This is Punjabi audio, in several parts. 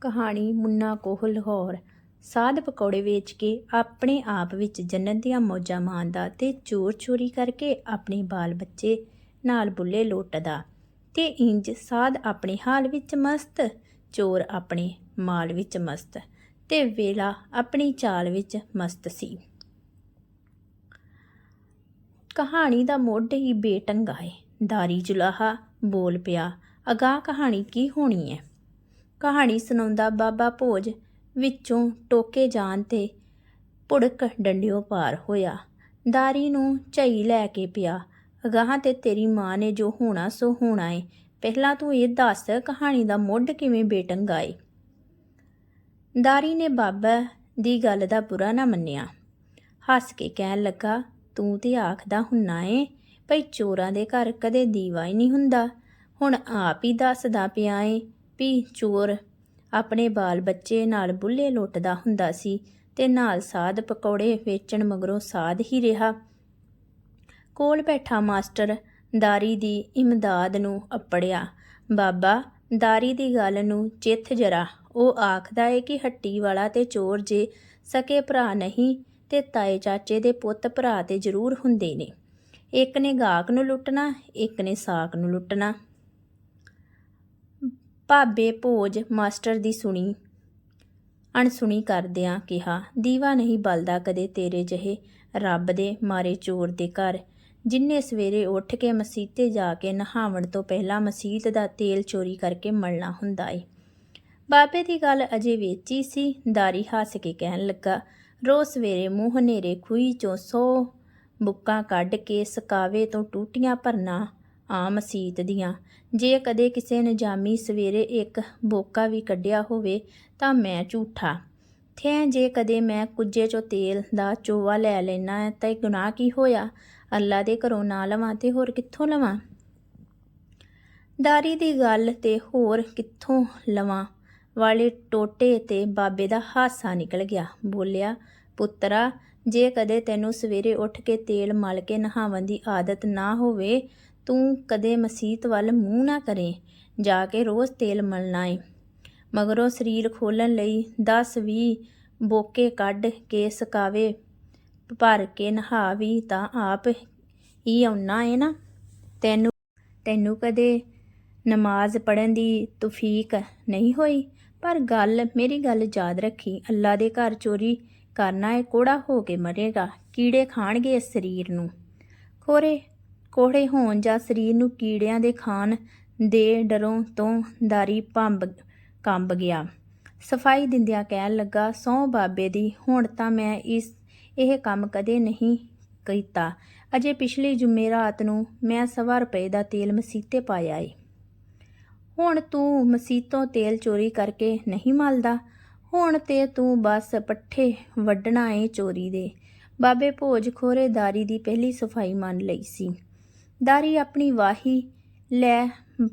ਕਹਾਣੀ ਮੁੰਨਾ ਕੋਹ ਲਾਹੌਰ ਸਾਧ ਪਕੌੜੇ ਵੇਚ ਕੇ ਆਪਣੇ ਆਪ ਵਿੱਚ ਜੰਨਤ ਦੀਆਂ ਮੌਜਾਂ ਮਾਣਦਾ ਤੇ ਚੋਰ ਚੋਰੀ ਕਰਕੇ ਆਪਣੇ ਬਾਲ ਬੱਚੇ ਨਾਲ ਬੁੱਲੇ ਲੁੱਟਦਾ ਤੇ ਇੰਜ ਸਾਧ ਆਪਣੇ ਹਾਲ ਵਿੱਚ ਮਸਤ, ਚੋਰ ਆਪਣੇ ਮਾਲ ਵਿੱਚ ਮਸਤ ਤੇ ਵੇਲਾ ਆਪਣੀ ਚਾਲ ਵਿੱਚ ਮਸਤ ਸੀ। ਕਹਾਣੀ ਦਾ ਮੁੱਢ ਹੀ ਬੇਟੰਗਾ ਹੈ ਦਾਰੀ ਜੁਲਾਹਾ ਬੋਲ ਪਿਆ, ਅਗਾਹ ਕਹਾਣੀ ਕੀ ਹੋਣੀ ਹੈ ਕਹਾਣੀ ਸੁਣਾਉਂਦਾ ਬਾਬਾ ਭੋਜ ਵਿੱਚੋਂ ਟੋਕੇ ਜਾਣ ਤੇ ਪੁੜਕ ਡੰਡਿਓ ਪਾਰ ਹੋਇਆ। ਦਾਰੀ ਨੂੰ ਝਈ ਲੈ ਕੇ ਪਿਆ। ਅਗਾਹ ਤੇ ਤੇਰੀ ਮਾਂ ਨੇ ਜੋ ਹੋਣਾ ਸੋ ਹੋਣਾ ਏ। ਪਹਿਲਾਂ ਤੂੰ ਇਹ ਦੱਸ ਕਹਾਣੀ ਦਾ ਮੁੱਢ ਕਿਵੇਂ ਬੇਟੰਗਾ ਏ? ਦਾਰੀ ਨੇ ਬਾਬਾ ਦੀ ਗੱਲ ਦਾ ਬੁਰਾ ਨਾ ਮੰਨਿਆ। ਹੱਸ ਕੇ ਕਹਿਣ ਲੱਗਾ, ਤੂੰ ਤੇ ਆਖਦਾ ਹੁੰਨਾ ਏ ਭਈ ਚੋਰਾਂ ਦੇ ਘਰ ਕਦੇ ਦੀਵਾ ਹੀ ਨਹੀਂ ਹੁੰਦਾ। ਹੁਣ ਆਪ ਹੀ ਦੱਸਦਾ ਪਿਆ ਏ ਵੀ ਚੋਰ। ਆਪਣੇ ਬਾਲ ਬੱਚੇ ਨਾਲ ਬੁੱਲੇ ਲੁੱਟਦਾ ਹੁੰਦਾ ਸੀ ਤੇ ਨਾਲ ਸਾਧ ਪਕੌੜੇ ਵੇਚਣ ਮਗਰੋਂ ਸਾਧ ਹੀ ਰਿਹਾ। ਕੋਲ ਬੈਠਾ ਮਾਸਟਰ ਦਾਰੀ ਦੀ ਇਮਦਾਦ ਨੂੰ ਅਪੜਿਆ। ਬਾਬਾ, ਦਾਰੀ ਦੀ ਗੱਲ ਨੂੰ ਚਿੱਥ ਜਰਾ। ਉਹ ਆਖਦਾ ਏ ਕਿ ਹੱਟੀ ਵਾਲਾ ਤੇ ਚੋਰ ਜੇ ਸਕੇ ਭਰਾ ਨਹੀਂ ਤੇ ਤਾਏ ਚਾਚੇ ਦੇ ਪੁੱਤ ਭਰਾ ਤੇ ਜ਼ਰੂਰ ਹੁੰਦੇ ਨੇ। ਇੱਕ ਨੇ ਗਾਹਕ ਨੂੰ ਲੁੱਟਣਾ, ਇੱਕ ਨੇ ਸਾਕ ਨੂੰ ਲੁੱਟਣਾ। ਭਾਬੇ ਭੋਜ ਮਾਸਟਰ ਦੀ ਸੁਣੀ। ਅਣਸੁਣੀ ਕਰਦਿਆਂ ਕਿਹਾ, ਦੀਵਾ ਨਹੀਂ ਬਲਦਾ ਕਦੇ ਤੇਰੇ ਜਹੇ ਰੱਬ ਦੇ ਮਾਰੇ ਚੋਰ ਦੇ ਘਰ। ਜਿੰਨੇ ਸਵੇਰੇ ਉੱਠ ਕੇ ਮਸੀਤੇ ਜਾ ਕੇ ਨਹਾਵਣ ਤੋਂ ਪਹਿਲਾਂ ਮਸੀਤ ਦਾ ਤੇਲ ਚੋਰੀ ਕਰਕੇ ਮਲਣਾ ਹੁੰਦਾ ਏ। ਬਾਬੇ ਦੀ ਗੱਲ ਅਜੇ ਵੇਚੀ ਸੀ, ਦਾਰੀ ਹੱਸ ਕੇ ਕਹਿਣ ਲੱਗਾ, ਰੋਜ਼ ਸਵੇਰੇ ਮੂੰਹ ਹਨੇਰੇ ਖੂਹੀ ਚੋਂ ਸੌ ਬੁੱਕਾਂ ਕੱਢ ਕੇ ਸਕਾਵੇ ਤੋਂ ਟੂਟੀਆਂ ਭਰਨਾ। ਆ ਮਸੀਤ ਦੀਆਂ। ਜੇ ਕਦੇ ਕਿਸੇ ਨਿਜਾਮੀ ਸਵੇਰੇ ਇੱਕ ਬੋਕਾ ਵੀ ਕੱਢਿਆ ਹੋਵੇ ਤਾਂ ਮੈਂ ਝੂਠਾ। ਥੈ ਜੇ ਕਦੇ ਮੈਂ ਕੁੱਜੇ ਚੋਂ ਤੇਲ ਦਾ ਚੋਵਾ ਲੈ ਲੈਣਾ ਹੈ ਤਾਂ ਇਹ ਗੁਨਾਹ ਕੀ ਹੋਇਆ? ਅੱਲਾ ਦੇ ਘਰੋਂ ਨਾ ਲਵਾਂ ਤੇ ਹੋਰ ਕਿੱਥੋਂ ਲਵਾਂ? ਦਾਰੀ ਦੀ ਗੱਲ ਤੇ ਹੋਰ ਕਿੱਥੋਂ ਲਵਾਂ? ਵਾਲੇ ਟੋਟੇ ਤੇ ਬਾਬੇ ਦਾ ਹਾਸਾ ਨਿਕਲ ਗਿਆ। ਬੋਲਿਆ, ਪੁੱਤਰਾ, ਜੇ ਕਦੇ ਤੈਨੂੰ ਸਵੇਰੇ ਉੱਠ ਕੇ ਤੇਲ ਮਲ ਕੇ ਨਹਾਵਣ ਦੀ ਆਦਤ ਨਾ ਹੋਵੇ ਤੂੰ ਕਦੇ ਮਸੀਤ ਵੱਲ ਮੂੰਹ ਨਾ ਕਰੇ, ਜਾ ਕੇ ਰੋਜ਼ ਤੇਲ ਮਲਣਾ ਏ ਮਗਰੋਂ ਸਰੀਰ ਖੋਲਣ ਲਈ 10-20 ਬੋਕੇ ਕੱਢ ਕੇ ਸਕਾਵੇ। ਭਰ ਕੇ ਨਹਾ ਵੀ ਤਾਂ ਆਪ ਹੀ ਆਉਣਾ ਏ ਨਾ। ਤੈਨੂੰ ਤੈਨੂੰ ਕਦੇ ਨਮਾਜ਼ ਪੜਨ ਦੀ ਤੌਫੀਕ ਨਹੀਂ ਹੋਈ? ਪਰ ਗੱਲ, ਮੇਰੀ ਗੱਲ ਯਾਦ ਰੱਖੀ। ਅੱਲਾ ਦੇ ਘਰ ਚੋਰੀ ਕਰਨਾ ਏ, ਕੋੜਾ ਹੋ ਕੇ ਮਰੇਗਾ। ਕੀੜੇ ਖਾਣਗੇ ਇਸ ਸਰੀਰ ਨੂੰ। ਖੋਰੇ ਕੋਹੜੇ ਹੋਣ ਜਾਂ ਸਰੀਰ ਨੂੰ ਕੀੜਿਆਂ ਦੇ ਖਾਣ ਦੇ ਡਰੋਂ ਤੋਂ ਦਾਰੀ ਭੰਬ ਕੰਬ ਗਿਆ। ਸਫ਼ਾਈ ਦਿੰਦਿਆਂ ਕਹਿਣ ਲੱਗਾ ਸੌ ਬਾਬੇ ਦੀ, ਹੁਣ ਤਾਂ ਮੈਂ ਇਸ, ਇਹ ਕੰਮ ਕਦੇ ਨਹੀਂ ਕੀਤਾ। ਅਜੇ ਪਿਛਲੀ ਜੁਮੇ ਰਾਤ ਨੂੰ ਮੈਂ ਸਵਾ ਰੁਪਏ ਦਾ ਤੇਲ ਮਸੀਤੇ ਪਾਇਆ ਏ। ਹੁਣ ਤੂੰ ਮਸੀਤੋਂ ਤੇਲ ਚੋਰੀ ਕਰਕੇ ਨਹੀਂ ਮਲਦਾ। ਹੁਣ ਤੇ ਤੂੰ ਬਸ ਪੱਠੇ ਵੱਢਣਾ ਏ ਚੋਰੀ ਦੇ। ਬਾਬੇ ਭੋਜ ਖੋਰੇ ਦਾਰੀ ਦੀ ਪਹਿਲੀ ਸਫ਼ਾਈ ਮੰਨ ਲਈ ਸੀ। ਦਾਰੀ ਆਪਣੀ ਵਾਹੀ, ਲੈ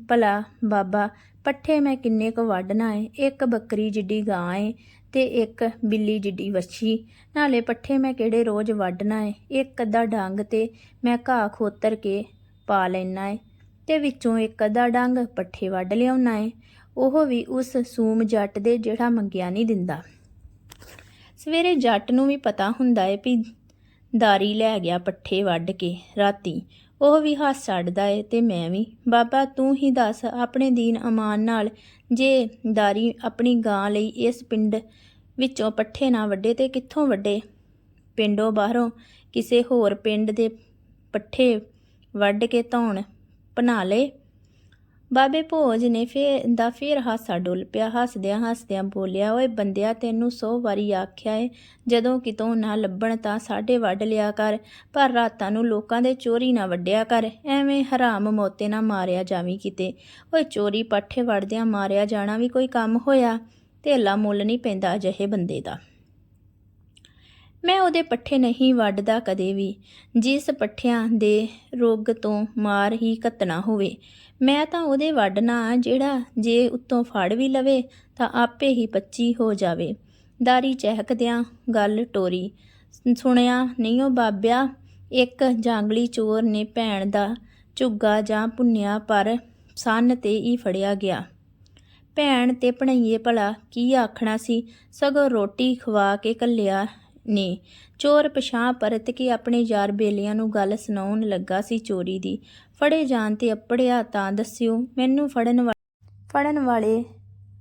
ਭਲਾ ਬਾਬਾ, ਪੱਠੇ ਮੈਂ ਕਿੰਨੇ ਕੁ ਵੱਢਣਾ ਏ ਇੱਕ ਬੱਕਰੀ ਜਿੱਡੀ ਗਾਂ ਏ ਤੇ ਇੱਕ ਬਿੱਲੀ ਜਿੱਡੀ ਵੱਛੀ। ਨਾਲੇ ਪੱਠੇ ਮੈਂ ਕਿਹੜੇ ਰੋਜ਼ ਵੱਢਣਾ ਏ ਇੱਕ ਅੱਧਾ ਡੰਗ ਤੇ ਮੈਂ ਘਾਹ ਖੋਤਰ ਕੇ ਪਾ ਲੈਣਾ ਏ ਤੇ ਵਿੱਚੋਂ ਇੱਕ ਅੱਧਾ ਡੰਗ ਪੱਠੇ ਵੱਢ ਲਿਆਉਣਾ ਏ। ਉਹ ਵੀ ਉਸ ਸੂਮ ਜੱਟ ਦੇ ਜਿਹੜਾ ਮੰਗਿਆ ਨਹੀਂ ਦਿੰਦਾ। ਸਵੇਰੇ ਜੱਟ ਨੂੰ ਵੀ ਪਤਾ ਹੁੰਦਾ ਏ ਵੀ ਦਾਰੀ ਲੈ ਗਿਆ ਪੱਠੇ ਵੱਢ ਕੇ ਰਾਤੀ। ਉਹ ਵੀ ਹੱਸ ਛੱਡਦਾ ਏ ਤੇ ਮੈਂ ਵੀ। ਬਾਬਾ, ਤੂੰ ਹੀ ਦੱਸ ਆਪਣੇ ਦੀਨ ਅਮਾਨ ਨਾਲ ਜੇ ਦਾਰੀ ਆਪਣੀ ਗਾਂ ਲਈ ਇਸ ਪਿੰਡ ਵਿੱਚੋਂ ਪੱਠੇ ਨਾ ਵੱਡੇ ਤੇ ਕਿੱਥੋਂ ਵੱਡੇ ਪਿੰਡੋਂ ਬਾਹਰੋਂ ਕਿਸੇ ਹੋਰ ਪਿੰਡ ਦੇ ਪੱਠੇ ਵੱਢ ਕੇ ਧੌਣ, ਬਣਾ ਲਏ? ਬਾਬੇ ਭੋਜ ਨੇ ਫੇਰ, ਦਾ ਫੇਰ ਹਾਸਾ ਡੁੱਲ ਪਿਆ, ਹੱਸਦਿਆਂ ਹੱਸਦਿਆਂ ਬੋਲਿਆ, ਓਏ ਬੰਦਿਆ, ਤੈਨੂੰ ਸੌ ਵਾਰੀ ਆਖਿਆ ਏ, ਜਦੋਂ ਕਿਤੋਂ ਨਾ ਲੱਭਣ ਤਾਂ ਸਾਡੇ ਵੱਢ ਲਿਆ ਕਰ, ਪਰ ਰਾਤਾਂ ਨੂੰ ਲੋਕਾਂ ਦੇ ਚੋਰੀ ਨਾ ਵੱਢਿਆ ਕਰ, ਐਵੇਂ ਹਰਾਮ ਮੋਤੇ ਨਾ ਮਾਰਿਆ ਜਾਵੀਂ ਕਿਤੇ। ਓਏ ਚੋਰੀ ਪੱਠੇ ਵੱਢਦਿਆਂ ਮਾਰਿਆ ਜਾਣਾ ਵੀ ਕੋਈ ਕੰਮ ਹੋਇਆ, ਧੇਲਾ ਮੁੱਲ ਨਹੀਂ ਪੈਂਦਾ ਅਜਿਹੇ ਬੰਦੇ ਦਾ। ਮੈਂ ਉਹਦੇ ਪੱਠੇ ਨਹੀਂ ਵੱਢਦਾ ਕਦੇ ਵੀ। ਜਿਸ ਪੱਠਿਆਂ ਦੇ ਰੋਗ ਤੋਂ ਮਾਰ ਹੀ ਕੱਤਣਾ ਹੋਵੇ, ਮੈਂ ਤਾਂ ਉਹਦੇ ਵੱਢਣਾ ਜਿਹੜਾ ਜੇ ਉੱਤੋਂ ਫੜ ਵੀ ਲਵੇ ਤਾਂ ਆਪੇ ਹੀ ਪੱਚੀ ਹੋ ਜਾਵੇ। ਦਾਰੀ ਚਹਿਕਦਿਆਂ ਗੱਲ ਟੋਰੀ। ਸੁਣਿਆ ਨਹੀਂ ਉਹ ਬਾਬਿਆ, ਇੱਕ ਜਾਂਗਲੀ ਚੋਰ ਨੇ ਭੈਣ ਦਾ ਝੁੱਗਾ ਜਾਂ ਪੁੰਨਿਆ ਪਰ ਸੰਨ ਤੇ ਹੀ ਫੜਿਆ ਗਿਆ। ਭੈਣ ਤੇ ਭਣਈਏ ਭਲਾ ਕੀ ਆਖਣਾ ਸੀ, ਸਗੋਂ ਰੋਟੀ ਖਵਾ ਕੇ ਕੱਲਿਆ ਨੇ। ਚੋਰ ਪਛਾਂ ਪਰਤ ਕੇ ਆਪਣੇ ਯਾਰ ਬੇਲੀਆਂ ਨੂੰ ਗੱਲ ਸੁਣਾਉਣ ਲੱਗਾ ਸੀ ਚੋਰੀ ਦੀ। ਫੜੇ ਜਾਣ ਤੇ ਅਪੜਿਆ ਤਾਂ ਦੱਸਿਓ, ਮੈਨੂੰ ਫੜਨ ਵਾ ਫੜਨ ਵਾਲੇ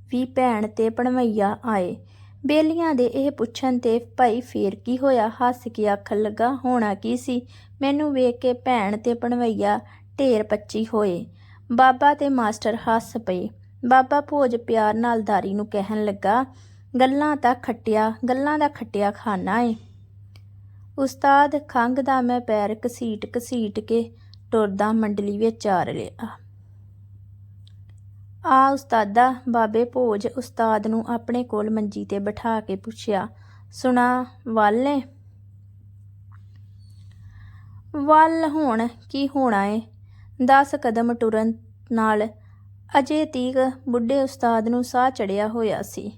ਵੀ ਭੈਣ ਤੇ ਭਣਵਈਆ ਆਏ। ਬੇਲੀਆਂ ਦੇ ਇਹ ਪੁੱਛਣ ਤੇ ਭਾਈ ਫੇਰ ਕੀ ਹੋਇਆ? ਹੱਸ ਕੇ ਆਖਣ ਲੱਗਾ, ਹੋਣਾ ਕੀ ਸੀ? ਮੈਨੂੰ ਵੇਖ ਕੇ ਭੈਣ ਤੇ ਭਣਵਈਆ ਢੇਰ ਪੱਚੀ ਹੋਏ। ਬਾਬਾ ਤੇ ਮਾਸਟਰ ਹੱਸ ਪਏ। ਬਾਬਾ ਭੋਜ ਪਿਆਰ ਨਾਲ ਦਾਰੀ ਨੂੰ ਕਹਿਣ ਲੱਗਾ ਗੱਲਾਂ ਤਾਂ ਖੱਟਿਆ, ਗੱਲਾਂ ਦਾ ਖੱਟਿਆ ਖਾਨਾ ਏ। ਉਸਤਾਦ ਖੰਗ ਦਾ ਮੈਂ ਪੈਰ ਘਸੀਟ ਘਸੀਟ ਕੇ ਟੁਰਦਾ ਮੰਡਲੀ ਵਿੱਚ ਚਾਰ ਲਿਆ। ਆ ਉਸਤਾਦਾ ਬਾਬੇ ਭੋਜ ਉਸਤਾਦ ਨੂੰ ਆਪਣੇ ਕੋਲ ਮੰਜੀ ਤੇ ਬਿਠਾ ਕੇ ਪੁੱਛਿਆ, ਸੁਣਾ, ਵਾਲੇ ਵੱਲ ਹੁਣ ਕੀ ਹੋਣਾ ਏ? 10 ਕਦਮ ਟੁਰਨ ਨਾਲ ਅਜੇ ਤੀਕ ਬੁੱਢੇ ਉਸਤਾਦ ਨੂੰ ਸਾਹ ਚੜਿਆ ਹੋਇਆ ਸੀ।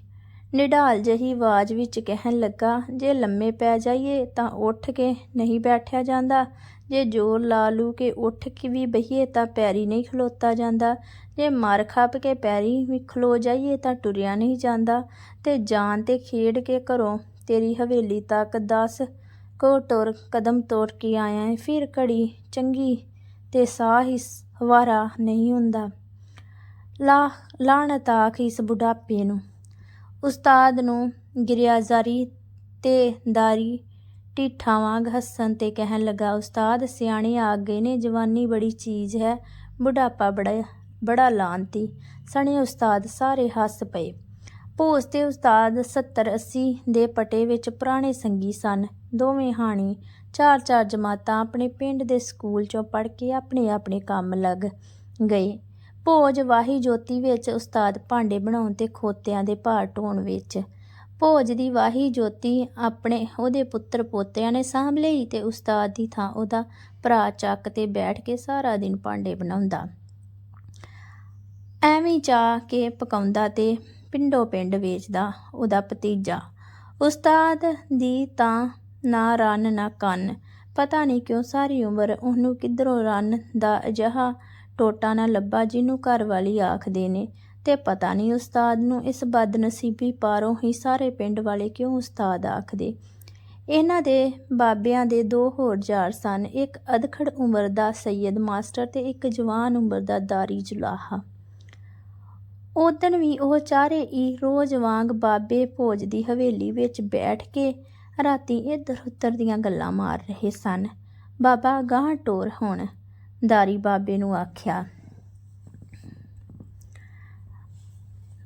ਨਿਢਾਲ ਜਿਹੀ ਆਵਾਜ਼ ਵਿੱਚ ਕਹਿਣ ਲੱਗਾ, ਜੇ ਲੰਮੇ ਪੈ ਜਾਈਏ ਤਾਂ ਉੱਠ ਕੇ ਨਹੀਂ ਬੈਠਿਆ ਜਾਂਦਾ। ਜੇ ਜ਼ੋਰ ਲਾ ਲੂ ਕੇ ਉੱਠ ਕੇ ਵੀ ਬਹੀਏ ਤਾਂ ਪੈਰੀ ਨਹੀਂ ਖਲੋਤਾ ਜਾਂਦਾ। ਜੇ ਮਰ ਖੱਪ ਕੇ ਪੈਰੀ ਵੀ ਖਲੋ ਜਾਈਏ ਤਾਂ ਟੁਰਿਆ ਨਹੀਂ ਜਾਂਦਾ। ਤੇ ਜਾਨ ਤੇ ਖੇਡ ਕੇ ਘਰੋਂ ਤੇਰੀ ਹਵੇਲੀ ਤੱਕ ਦਸ, ਕੋ ਟੁਰ ਕਦਮ ਤੋੜ ਕੇ ਆਇਆ ਏ। ਫਿਰ ਘੜੀ ਚੰਗੀ ਤੇ ਸਾਹ ਹੀ ਹਵਾਰਾ ਨਹੀਂ ਹੁੰਦਾ। ਲਾ ਲਾਣਤ ਆਖ ਇਸ ਬੁਢਾਪੇ ਨੂੰ। ਉਸਤਾਦ ਨੂੰ ਗਿਰਿਆਜ਼ਾਰੀ ਤੇ ਦਾਰੀ ਢੀਠਾਂ ਵਾਂਗ ਹੱਸਣ ਤੇ ਕਹਿਣ ਲੱਗਾ, ਉਸਤਾਦ, ਸਿਆਣੇ ਆ ਗਏ ਨੇ, ਜਵਾਨੀ ਬੜੀ ਚੀਜ਼ ਹੈ, ਬੁਢਾਪਾ ਬੜਾ ਬੜਾ ਲਾਂਤੀ ਸਣੇ ਉਸਤਾਦ ਸਾਰੇ ਹੱਸ ਪਏ। ਭੋਸ ਤੇ ਉਸਤਾਦ 70 80 ਦੇ ਪਟੇ ਵਿੱਚ ਪੁਰਾਣੇ ਸੰਗੀ ਸਨ। ਦੋਵੇਂ ਹਾਣੀ ਚਾਰ ਚਾਰ ਜਮਾਤਾਂ ਆਪਣੇ ਪਿੰਡ ਦੇ ਸਕੂਲ ਚੋਂ ਪੜ੍ਹ ਕੇ ਆਪਣੇ ਆਪਣੇ ਕੰਮ ਲੱਗ ਗਏ। ਭੋਜ ਵਾਹੀ ਜੋਤੀ ਵਿੱਚ ਉਸਤਾਦ ਭਾਂਡੇ ਬਣਾਉਣ ਤੇ ਖੋਤਿਆਂ ਦੇ ਭਾਰ ਢੋਣ ਵਿੱਚ। ਭੋਜ ਦੀ ਵਾਹੀ ਜੋਤੀ ਆਪਣੇ ਉਹਦੇ ਪੁੱਤਰ ਪੋਤਿਆਂ ਨੇ ਸਾਂਭ ਲਈ ਤੇ ਉਸਤਾਦ ਦੀ ਥਾਂ ਉਹਦਾ ਭਰਾ ਚੱਕ ਤੇ ਬੈਠ ਕੇ ਸਾਰਾ ਦਿਨ ਭਾਂਡੇ ਬਣਾਉਂਦਾ। ਐਵੇਂ ਚਾਹ ਕੇ ਪਕਾਉਂਦਾ ਤੇ ਪਿੰਡੋ ਪਿੰਡ ਵੇਚਦਾ ਉਹਦਾ ਭਤੀਜਾ। ਉਸਤਾਦ ਦੀ ਤਾਂ ਨਾ ਰੰਨ ਨਾ ਕੰਨ। ਪਤਾ ਨਹੀਂ ਕਿਉਂ ਸਾਰੀ ਉਮਰ ਉਹਨੂੰ ਕਿੱਧਰੋਂ ਰੰਨ ਦਾ ਅਜਿਹਾ ਟੋਟਾ ਨਾ ਲੱਭਾ ਜਿਹਨੂੰ ਘਰ ਵਾਲੀ ਆਖਦੇ ਨੇ। ਤੇ ਪਤਾ ਨਹੀਂ ਉਸਤਾਦ ਨੂੰ ਇਸ ਬਦਨਸੀਬੀ ਪਾਰੋਂ ਹੀ ਸਾਰੇ ਪਿੰਡ ਵਾਲੇ ਕਿਉਂ ਉਸਤਾਦ ਆਖਦੇ। ਇਹਨਾਂ ਦੇ ਬਾਬਿਆਂ ਦੇ ਦੋ ਹੋਰ ਜਾਰ ਸਨ, ਇੱਕ ਅਧਖੜ ਉਮਰ ਦਾ ਸੈਯਦ ਮਾਸਟਰ ਤੇ ਇੱਕ ਜਵਾਨ ਉਮਰ ਦਾ ਦਾਰੀ ਜੁਲਾਹਾ। ਉਦਣ ਵੀ ਉਹ ਚਾਰੇ ਹੀ ਰੋਜ਼ ਵਾਂਗ ਬਾਬੇ ਭੋਜ ਦੀ ਹਵੇਲੀ ਵਿੱਚ ਬੈਠ ਕੇ ਰਾਤੀ ਇੱਧਰ ਉੱਧਰ ਦੀਆਂ ਗੱਲਾਂ ਮਾਰ ਰਹੇ ਸਨ। ਬਾਬਾ ਗਾਂ ਟੋਰ ਹੁਣ। ਦਾਰੀ ਬਾਬੇ ਨੂੰ ਆਖਿਆ,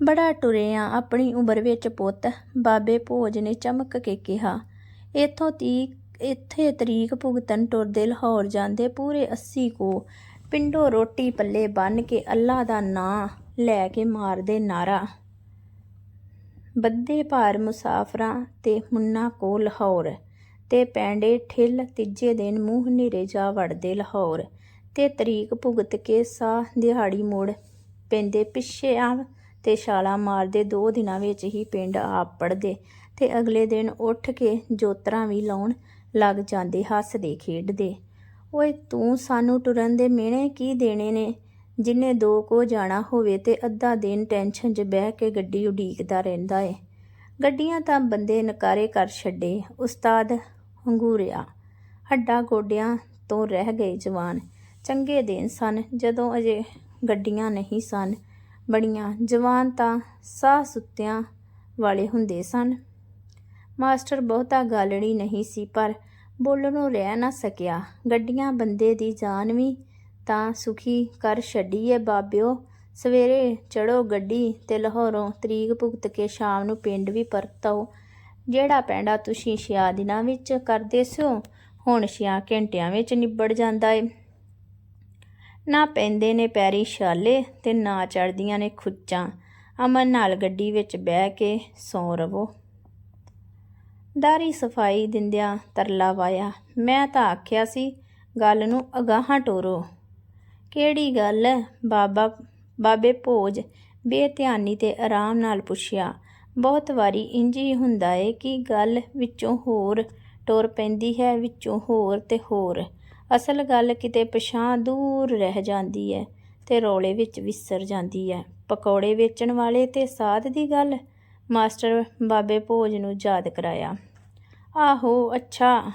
ਬੜਾ ਟੁਰਿਆ ਆਪਣੀ ਉਮਰ ਵਿੱਚ ਪੁੱਤ। ਬਾਬੇ ਭੋਜ ਨੇ ਚਮਕ ਕੇ ਕਿਹਾ, ਇਥੋਂ ਤੀਕ, ਇੱਥੇ ਤਰੀਕ ਭੁਗਤਨ ਟੁਰਦੇ ਲਾਹੌਰ ਜਾਂਦੇ ਪੂਰੇ 80 ਕੋ। ਪਿੰਡੋਂ ਰੋਟੀ ਪੱਲੇ ਬੰਨ ਕੇ ਅੱਲਾ ਦਾ ਨਾਂ ਲੈ ਕੇ ਮਾਰਦੇ ਨਾਰਾ। ਬੱਦੇ ਭਾਰ ਮੁਸਾਫਰਾਂ ਤੇ ਮੁੰਨਾ ਕੋ ਲਾਹੌਰ। ਤੇ ਪੈਂਡੇ ਠਿੱਲ ਤੀਜੇ ਦਿਨ ਮੂੰਹ ਹਨੇਰੇ ਜਾ ਵੜਦੇ ਲਾਹੌਰ। ਤੇ ਤਰੀਕ ਭੁਗਤ ਕੇ ਸਾਹ ਦਿਹਾੜੀ ਮੋੜ ਪੈਂਦੇ ਪਿੱਛੇ ਆ ਤੇ ਛਾਲਾ ਮਾਰਦੇ ਦੋ ਦਿਨਾਂ ਵਿੱਚ ਹੀ ਪਿੰਡ ਆਪ ਪੜਦੇ ਤੇ ਅਗਲੇ ਦਿਨ ਉੱਠ ਕੇ ਜੋਤਰਾਂ ਵੀ ਲਾਉਣ ਲੱਗ ਜਾਂਦੇ, ਹੱਸਦੇ, ਖੇਡਦੇ। ਓਏ ਤੂੰ ਸਾਨੂੰ ਟੁਰਨ ਦੇ ਮਿਹਣੇ ਕੀ ਦੇਣੇ ਨੇ? ਜਿੰਨੇ ਦੋ ਕੋ ਜਾਣਾ ਹੋਵੇ ਤੇ ਅੱਧਾ ਦਿਨ ਟੈਨਸ਼ਨ 'ਚ ਬਹਿ ਕੇ ਗੱਡੀ ਉਡੀਕਦਾ ਰਹਿੰਦਾ ਏ। ਗੱਡੀਆਂ ਤਾਂ ਬੰਦੇ ਨਕਾਰੇ ਕਰ ਛੱਡੇ, ਉਸਤਾਦ ਹੰਗੂਰਿਆ, ਹੱਡਾ ਗੋਡਿਆਂ ਤੋਂ ਰਹਿ ਗਏ ਜਵਾਨ। ਚੰਗੇ ਦਿਨ ਸਨ, ਜਦੋਂ ਅਜੇ ਗੱਡੀਆਂ ਨਹੀਂ ਸਨ। ਬਣੀਆਂ ਜਵਾਨ ਤਾਂ ਸਾਹ ਸੁੱਤਿਆਂ ਵਾਲੇ ਹੁੰਦੇ ਸਨ। ਮਾਸਟਰ ਬਹੁਤਾ ਗਾਲੜੀ ਨਹੀਂ ਸੀ, ਪਰ ਬੋਲਣੋਂ ਰਹਿ ਨਾ ਸਕਿਆ। ਗੱਡੀਆਂ ਬੰਦੇ ਦੀ ਜਾਨ ਵੀ ਤਾਂ ਸੁਖੀ ਕਰ ਛੱਡੀ ਏ ਬਾਬਿਓ। ਸਵੇਰੇ ਚੜੋ ਗੱਡੀ ਤੇ ਲਾਹੌਰੋਂ ਤਰੀਕ ਭੁਗਤ ਕੇ ਸ਼ਾਮ ਨੂੰ ਪਿੰਡ ਵੀ ਪਰਤੋ। ਜਿਹੜਾ ਪੈਂਡਾ ਤੁਸੀਂ ਛਿਆ ਦਿਨਾਂ ਵਿੱਚ ਕਰਦੇ ਸੋ, ਹੁਣ ਛਿਆ ਘੰਟਿਆਂ ਵਿੱਚ ਨਿਬੜ ਜਾਂਦਾ ਏ। ਨਾ ਪੈਂਦੇ ਨੇ ਪੈਰੀ ਛਾਲੇ ਤੇ ਨਾ ਚੜਦੀਆਂ ਨੇ ਖੁੱਚਾਂ। ਅਮਨ ਨਾਲ ਗੱਡੀ ਵਿੱਚ ਬਹਿ ਕੇ ਸੌਂ ਰਵੋ। ਦਾਰੀ ਸਫ਼ਾਈ ਦਿੰਦਿਆਂ ਤਰਲਾ ਵਾਇਆ। ਮੈਂ ਤਾਂ ਆਖਿਆ ਸੀ, ਗੱਲ ਨੂੰ ਅਗਾਹਾਂ ਟੋਰੋ। ਕਿਹੜੀ ਗੱਲ? ਬਾਬਾ, ਬਾਬੇ ਭੋਜ ਬੇਧਿਆਨੀ ਤੇ ਆਰਾਮ ਨਾਲ ਪੁੱਛਿਆ। ਬਹੁਤ ਵਾਰੀ ਇੰਜ ਹੀ ਹੁੰਦਾ ਏ ਕਿ ਗੱਲ ਵਿੱਚੋਂ ਹੋਰ ਟੁਰ ਪੈਂਦੀ ਹੈ, ਵਿੱਚੋਂ ਹੋਰ ਤੇ ਹੋਰ। ਅਸਲ ਗੱਲ ਕਿਤੇ ਪਛਾਂ ਦੂਰ ਰਹਿ ਜਾਂਦੀ ਹੈ ਤੇ ਰੌਲੇ ਵਿੱਚ ਵਿਸਰ ਜਾਂਦੀ ਹੈ ਪਕੌੜੇ ਵੇਚਣ ਵਾਲੇ ਤੇ ਸਾਧ ਦੀ ਗੱਲ, ਮਾਸਟਰ ਬਾਬੇ ਭੋਜ ਨੂੰ ਯਾਦ ਕਰਾਇਆ। ਆਹੋ, ਅੱਛਾ।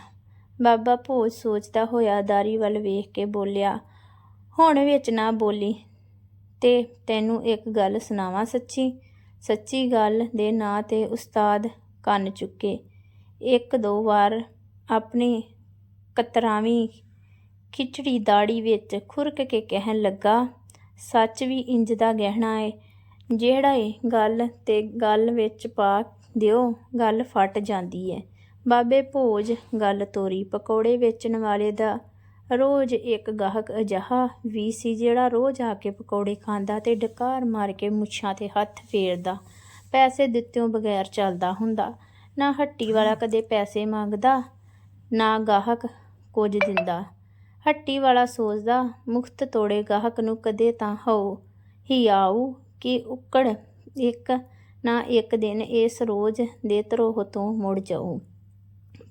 ਬਾਬਾ ਭੋਜ ਸੋਚਦਾ ਹੋਇਆ ਦਾਰੀ ਵੱਲ ਵੇਖ ਕੇ ਬੋਲਿਆ, ਹੁਣ ਵਿੱਚ ਨਾ ਬੋਲੀ ਤੇ ਤੈਨੂੰ ਇੱਕ ਗੱਲ ਸੁਣਾਵਾਂ ਸੱਚੀ? ਸੱਚੀ ਗੱਲ ਦੇ ਨਾਂ ਤੇ ਉਸਤਾਦ ਕੰਨ ਚੁੱਕੇ। ਇੱਕ ਦੋ ਵਾਰ ਆਪਣੀ ਕਤਰਾਵੀਂ ਖਿਚੜੀ ਦਾੜੀ ਵਿੱਚ ਖੁਰਕ ਕੇ ਕਹਿਣ ਲੱਗਾ, ਸੱਚ ਵੀ ਇੰਜ ਦਾ ਗਹਿਣਾ ਏ। ਜਿਹੜਾ ਏ ਗੱਲ ਤੇ ਗੱਲ ਵਿੱਚ ਪਾ ਦਿਓ, ਗੱਲ ਫਟ ਜਾਂਦੀ ਏ। ਬਾਬੇ ਭੋਜ ਗੱਲ ਤੋਰੀ, ਪਕੌੜੇ ਵੇਚਣ ਵਾਲੇ ਦਾ ਰੋਜ਼ ਇੱਕ ਗਾਹਕ ਅਜਿਹਾ ਵੀ ਸੀ ਜਿਹੜਾ ਰੋਜ਼ ਆ ਕੇ ਪਕੌੜੇ ਖਾਂਦਾ ਤੇ ਡਕਾਰ ਮਾਰ ਕੇ ਮੁੱਛਾਂ ਤੇ ਹੱਥ ਫੇਰਦਾ, ਪੈਸੇ ਦਿੱਤਿਓਂ ਬਗੈਰ ਚੱਲਦਾ ਹੁੰਦਾ। ਨਾ ਹੱਟੀ ਵਾਲਾ ਕਦੇ ਪੈਸੇ ਮੰਗਦਾ, ਨਾ ਗਾਹਕ ਕੁਝ ਦਿੰਦਾ। ਹੱਟੀ ਵਾਲਾ ਸੋਚਦਾ, ਮੁਖਤ ਤੋੜੇ ਗਾਹਕ ਨੂੰ ਕਦੇ ਤਾਂ ਹੋ ਹੀ ਆਊ ਕਿ ਉਕੜ ਇੱਕ ਨਾ ਇੱਕ ਦਿਨ ਇਸ ਰੋਜ਼ ਦੇ ਧਰੋਹ ਤੋਂ ਮੁੜ ਜਾਊ।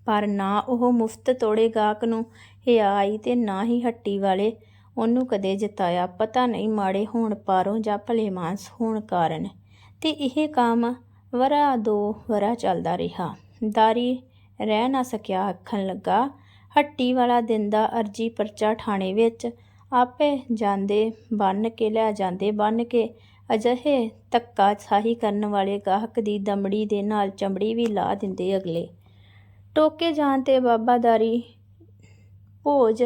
ਪਰ ਨਾ ਉਹ ਮੁਫਤ ਤੋੜੇ ਗਾਹਕ ਨੂੰ ਹਿਆਈ ਤੇ ਨਾ ਹੀ ਹੱਟੀ ਵਾਲੇ ਉਹਨੂੰ ਕਦੇ ਜਿਤਾਇਆ। ਪਤਾ ਨਹੀਂ ਮਾੜੇ ਹੋਣ ਪਾਰੋਂ ਜਾਂ ਭਲੇ ਮਾਨਸ ਹੋਣ ਕਾਰਨ। ਤੇ ਇਹ ਕੰਮ ਵਰਾ ਦੋ ਵਰਾ ਚੱਲਦਾ ਰਿਹਾ। ਦਾਰੀ ਰਹਿ ਨਾ ਸਕਿਆ, ਆਖਣ ਲੱਗਾ ਹੱਟੀ ਵਾਲਾ ਦਿੰਦਾ ਅਰਜੀ ਪਰਚਾ ਥਾਣੇ ਵਿੱਚ। ਆਪੇ ਜਾਂਦੇ ਬੰਨ ਕੇ ਲੈ ਜਾਂਦੇ ਬੰਨ ਕੇ। ਅਜਿਹੇ ਧੱਕਾ ਸਾਹੀ ਕਰਨ ਵਾਲੇ ਗਾਹਕ ਦੀ ਦਮੜੀ ਦੇ ਨਾਲ ਚਮੜੀ ਵੀ ਲਾ ਦਿੰਦੇ ਅਗਲੇ। ਟੋਕੇ ਜਾਣ ਤੇ ਬਾਬਾਦਾਰੀ ਭੋਜ,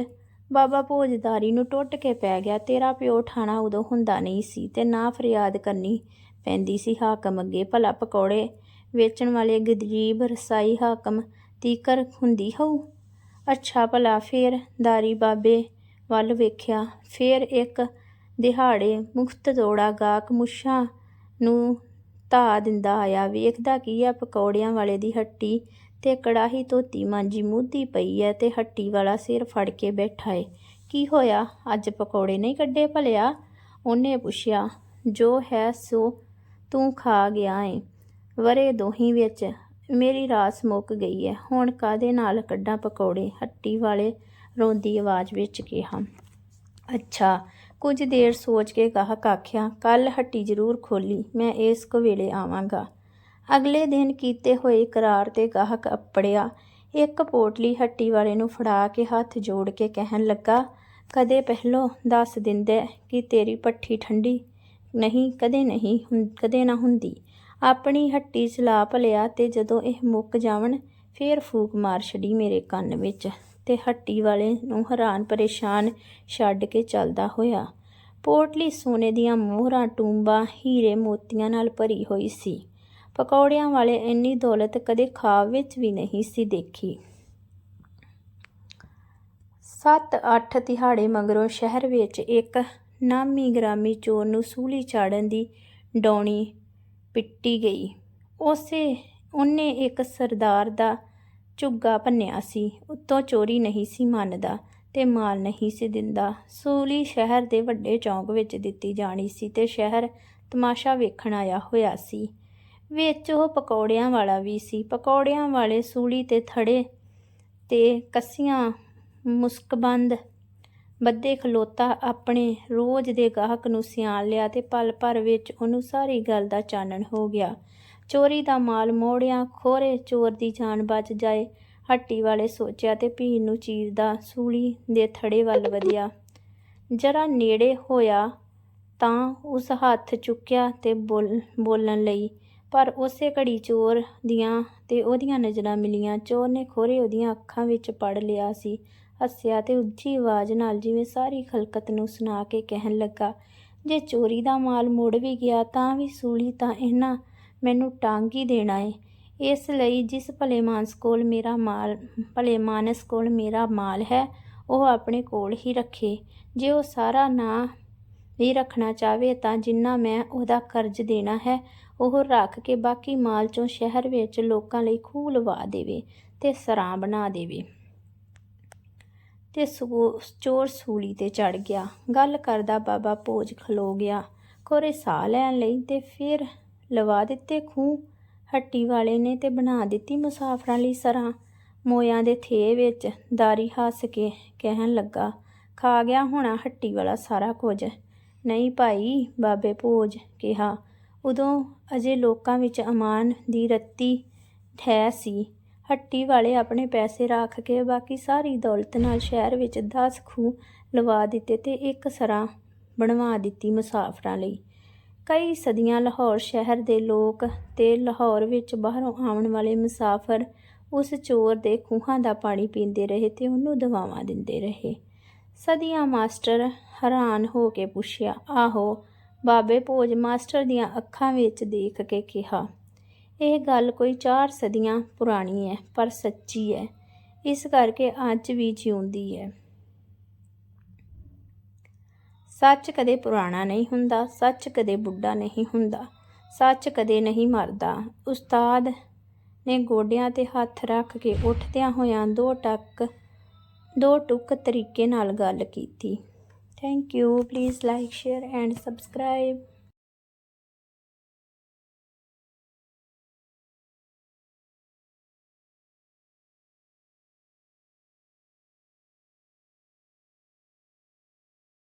ਬਾਬਾ ਭੋਜਦਾਰੀ ਨੂੰ ਟੁੱਟ ਕੇ ਪੈ ਗਿਆ। ਤੇਰਾ ਪਿਓ ਠਾਣਾ ਉਦੋਂ ਹੁੰਦਾ ਨਹੀਂ ਸੀ ਤੇ ਨਾ ਫਰਿਆਦ ਕਰਨੀ ਪੈਂਦੀ ਸੀ ਹਾਕਮ ਅੱਗੇ। ਭਲਾ ਪਕੌੜੇ ਵੇਚਣ ਵਾਲੇ ਗਰੀਬ ਰਸਾਈ ਹਾਕਮ ਤੀਕਰ ਹੁੰਦੀ ਹੋਊ। ਅੱਛਾ ਭਲਾ ਫੇਰ ਦਾਰੀ ਬਾਬੇ ਵੱਲ ਵੇਖਿਆ। ਫੇਰ ਇੱਕ ਦਿਹਾੜੇ ਮੁਫਤ ਤੋੜਾ ਗਾਹਕ ਮੁੱਛਾਂ ਨੂੰ ਧਾ ਦਿੰਦਾ ਆਇਆ। ਵੇਖਦਾ ਕੀ ਆ, ਪਕੌੜਿਆਂ ਵਾਲੇ ਦੀ ਹੱਟੀ ਤੇ ਕੜਾਹੀ ਧੋਤੀ ਮਾਂਜੀ ਮੁੱਧੀ ਪਈ ਐ ਤੇ ਹੱਟੀ ਵਾਲਾ ਸਿਰ ਫੜ ਕੇ ਬੈਠਾ ਏ। ਕੀ ਹੋਇਆ? ਅੱਜ ਪਕੌੜੇ ਨਹੀਂ ਕੱਢੇ ਭਲਿਆ? ਉਹਨੇ ਪੁੱਛਿਆ, ਜੋ ਹੈ ਸੋ ਤੂੰ ਖਾ ਗਿਆ ਏ। ਵਰੇ ਦੋਹੀ ਵਿੱਚ ਮੇਰੀ ਰਾਸ ਮੁੱਕ ਗਈ ਹੈ ਹੁਣ ਕਾਦੇ ਨਾਲ ਕੱਢਾਂ ਪਕੌੜੇ? ਹੱਟੀ ਵਾਲੇ ਰੋਂਦੀ ਆਵਾਜ਼ ਵਿੱਚ ਕਿਹਾ। ਅੱਛਾ, ਕੁਝ ਦੇਰ ਸੋਚ ਕੇ ਗਾਹਕ ਆਖਿਆ ਕੱਲ ਹੱਟੀ ਜ਼ਰੂਰ ਖੋਲੀ, ਮੈਂ ਇਸ ਕੁ ਵੇਲੇ ਆਵਾਂਗਾ। ਅਗਲੇ ਦਿਨ ਕੀਤੇ ਹੋਏ ਇਕਰਾਰ ਤੇ ਗਾਹਕ ਅੱਪੜਿਆ। ਇੱਕ ਪੋਟਲੀ ਹੱਟੀ ਵਾਲੇ ਨੂੰ ਫੜਾ ਕੇ ਹੱਥ ਜੋੜ ਕੇ ਕਹਿਣ ਲੱਗਾ, ਕਦੇ ਪਹਿਲੋਂ ਦੱਸ ਦਿੰਦੇ ਕਿ ਤੇਰੀ ਪੱਠੀ ਠੰਡੀ ਨਹੀਂ, ਕਦੇ ਨਹੀਂ ਹੁੰ- ਕਦੇ ਨਾ ਹੁੰਦੀ। ਆਪਣੀ ਹੱਟੀ ਚਲਾ ਭਲਿਆ ਤੇ ਜਦੋਂ ਇਹ ਮੁੱਕ ਜਾਵਣ, ਫੇਰ ਫੂਕ ਮਾਰ ਛੜੀ ਮੇਰੇ ਕੰਨ ਵਿੱਚ ਤੇ ਹੱਟੀ ਵਾਲੇ ਨੂੰ ਹੈਰਾਨ ਪਰੇਸ਼ਾਨ ਛੱਡ ਕੇ ਚੱਲਦਾ ਹੋਇਆ। ਪੋਟਲੀ ਸੋਨੇ ਦੀਆਂ ਮੋਹਰਾਂ ਟੂੰਬਾਂ ਹੀਰੇ ਮੋਤੀਆਂ ਨਾਲ ਭਰੀ ਹੋਈ ਸੀ। ਪਕੌੜਿਆਂ ਵਾਲੇ ਇੰਨੀ ਦੌਲਤ ਕਦੇ ਖਾਬ ਵਿੱਚ ਵੀ ਨਹੀਂ ਸੀ ਦੇਖੀ। ਸੱਤ ਅੱਠ ਦਿਹਾੜੇ ਮਗਰੋਂ ਸ਼ਹਿਰ ਵਿੱਚ ਇੱਕ ਨਾਮੀ ਗ੍ਰਾਮੀ ਚੋਰ ਨੂੰ ਸੂਲੀ ਚਾੜਨ ਦੀ ਡੌਣੀ ਪਿੱਟੀ ਗਈ। ਉਸੇ ਉਹਨੇ ਇੱਕ ਸਰਦਾਰ ਦਾ ਝੁੱਗਾ ਭੰਨਿਆ ਸੀ। ਉੱਤੋਂ ਚੋਰੀ ਨਹੀਂ ਸੀ ਮੰਨਦਾ ਤੇ ਮਾਲ ਨਹੀਂ ਸੀ ਦਿੰਦਾ। ਸੂਲੀ ਸ਼ਹਿਰ ਦੇ ਵੱਡੇ ਚੌਂਕ ਵਿੱਚ ਦਿੱਤੀ ਜਾਣੀ ਸੀ ਤੇ ਸ਼ਹਿਰ ਤਮਾਸ਼ਾ ਵੇਖਣ ਆਇਆ ਹੋਇਆ ਸੀ। ਵਿੱਚ ਉਹ ਪਕੌੜਿਆਂ ਵਾਲਾ ਵੀ ਸੀ। ਪਕੌੜਿਆਂ ਵਾਲੇ ਸੂਲੀ ਤੇ ਥੜੇ ਤੇ ਕੱਸੀਆਂ ਮੁਸਕਬੰਦ ਬੱਦੇ ਖਲੋਤਾ ਆਪਣੇ ਰੋਜ਼ ਦੇ ਗਾਹਕ ਨੂੰ ਸਿਆਣ ਲਿਆ ਤੇ ਪਲ ਭਰ ਵਿੱਚ ਉਹਨੂੰ ਸਾਰੀ ਗੱਲ ਦਾ ਚਾਨਣ ਹੋ ਗਿਆ। ਚੋਰੀ ਦਾ ਮਾਲ ਮੋੜਿਆਂ, ਖੋਰੇ ਚੋਰ ਦੀ ਜਾਨ ਬਚ ਜਾਏ, ਹੱਟੀ ਵਾਲੇ ਸੋਚਿਆ ਤੇ ਭੀੜ ਨੂੰ ਚੀਰਦਾ ਸੂਲੀ ਦੇ ਥੜੇ ਵੱਲ ਵਧਿਆ। ਜਰਾ ਨੇੜੇ ਹੋਇਆ ਤਾਂ ਉਸ ਹੱਥ ਚੁੱਕਿਆ ਤੇ ਬੋਲ, ਬੋਲਣ ਲਈ, ਪਰ ਉਸੇ ਘੜੀ ਚੋਰ ਦੀਆਂ ਤੇ ਉਹਦੀਆਂ ਨਜ਼ਰਾਂ ਮਿਲੀਆਂ। ਚੋਰ ਨੇ ਖੋਰੇ ਉਹਦੀਆਂ ਅੱਖਾਂ ਵਿੱਚ ਪੜ ਲਿਆ ਸੀ। ਹੱਸਿਆ ਤੇ ਉੱਚੀ ਆਵਾਜ਼ ਨਾਲ ਜਿਵੇਂ ਸਾਰੀ ਖਲਕਤ ਨੂੰ ਸੁਣਾ ਕੇ ਕਹਿਣ ਲੱਗਾ, ਜੇ ਚੋਰੀ ਦਾ ਮਾਲ ਮੁੜ ਵੀ ਗਿਆ ਤਾਂ ਵੀ ਸੂਲੀ ਤਾਂ ਇਹਨਾਂ ਮੈਨੂੰ ਟਾਂਗ ਹੀ ਦੇਣਾ ਏ। ਇਸ ਲਈ ਜਿਸ ਭਲੇ ਮਾਨਸ ਕੋਲ ਮੇਰਾ ਮਾਲ ਭਲੇ ਮਾਨਸ ਕੋਲ ਮੇਰਾ ਮਾਲ ਹੈ, ਉਹ ਆਪਣੇ ਕੋਲ ਹੀ ਰੱਖੇ। ਜੇ ਉਹ ਸਾਰਾ ਨਾ ਵੀ ਰੱਖਣਾ ਚਾਹਵੇ ਤਾਂ ਜਿੰਨਾ ਮੈਂ ਉਹਦਾ ਕਰਜ਼ ਦੇਣਾ ਹੈ, ਉਹ ਰੱਖ ਕੇ ਬਾਕੀ ਮਾਲ ਚੋਂ ਸ਼ਹਿਰ ਵਿੱਚ ਲੋਕਾਂ ਲਈ ਖੂਹ ਲਵਾ ਦੇਵੇ ਤੇ ਸਰਾਂ ਬਣਾ ਦੇਵੇ। ਤੇ ਸਗੋਂ ਚੋਰ ਸੂਲੀ ਤੇ ਚੜ ਗਿਆ। ਗੱਲ ਕਰਦਾ ਬਾਬਾ ਭੋਜ ਖਲੋ ਗਿਆ। ਕੋਰੇ ਸਾਹ ਲੈਣ ਲਈ ਤੇ ਫਿਰ ਲਵਾ ਦਿੱਤੇ ਖੂਹ। ਹੱਟੀ ਵਾਲੇ ਨੇ ਤੇ ਬਣਾ ਦਿੱਤੀ ਮੁਸਾਫਰਾਂ ਲਈ ਸਰਾਂ। ਮੋਇਆਂ ਦੇ ਥੇ ਵਿੱਚ ਦਾਰੀ ਹੱਸ ਕੇ ਕਹਿਣ ਲੱਗਾ, ਖਾ ਗਿਆ ਹੋਣਾ ਹੱਟੀ ਵਾਲਾ ਸਾਰਾ ਕੁਝ? ਨਹੀਂ ਭਾਈ, ਬਾਬੇ ਭੋਜ ਕਿਹਾ। ਉਦੋਂ ਅਜੇ ਲੋਕਾਂ ਵਿੱਚ ਅਮਾਨ ਦੀ ਰੱਤੀ ਠਹਿ ਸੀ। ਹੱਟੀ ਵਾਲੇ ਆਪਣੇ ਪੈਸੇ ਰੱਖ ਕੇ ਬਾਕੀ ਸਾਰੀ ਦੌਲਤ ਨਾਲ ਸ਼ਹਿਰ ਵਿੱਚ 10 ਖੂਹ ਲਵਾ ਦਿੱਤੇ ਤੇ ਇੱਕ ਸਰਾਂ ਬਣਵਾ ਦਿੱਤੀ ਮੁਸਾਫਰਾਂ ਲਈ। ਕਈ ਸਦੀਆਂ ਲਾਹੌਰ ਸ਼ਹਿਰ ਦੇ ਲੋਕ ਤੇ ਲਾਹੌਰ ਵਿੱਚ ਬਾਹਰੋਂ ਆਉਣ ਵਾਲੇ ਮੁਸਾਫਰ ਉਸ ਚੋਰ ਦੇ ਖੂਹਾਂ ਦਾ ਪਾਣੀ ਪੀਂਦੇ ਰਹੇ ਤੇ ਉਹਨੂੰ ਦਵਾਵਾਂ ਦਿੰਦੇ ਰਹੇ। ਸਦੀਆਂ ਮਾਸਟਰ ਹੈਰਾਨ ਹੋ ਕੇ ਪੁੱਛਿਆ, ਆਹੋ, ਬਾਬੇ ਭੋਜ ਮਾਸਟਰ ਦੀਆਂ ਅੱਖਾਂ ਵਿੱਚ ਦੇਖ ਕੇ ਕਿਹਾ ਇਹ ਗੱਲ ਕੋਈ ਚਾਰ ਸਦੀਆਂ ਪੁਰਾਣੀ ਹੈ, ਪਰ ਸੱਚੀ ਹੈ। ਇਸ ਕਰਕੇ ਅੱਜ ਵੀ ਜਿਉਂਦੀ ਹੈ। ਸੱਚ ਕਦੇ ਪੁਰਾਣਾ ਨਹੀਂ ਹੁੰਦਾ, ਸੱਚ ਕਦੇ ਬੁੱਢਾ ਨਹੀਂ ਹੁੰਦਾ, ਸੱਚ ਕਦੇ ਨਹੀਂ ਮਰਦਾ। ਉਸਤਾਦ ਨੇ ਗੋਡਿਆਂ ਤੇ ਹੱਥ ਰੱਖ ਕੇ ਉੱਠਦਿਆਂ ਹੋਇਆਂ ਦੋ ਟੱਕ, ਦੋ ਟੁਕ ਤਰੀਕੇ ਨਾਲ ਗੱਲ ਕੀਤੀ। Thank you please like share and subscribe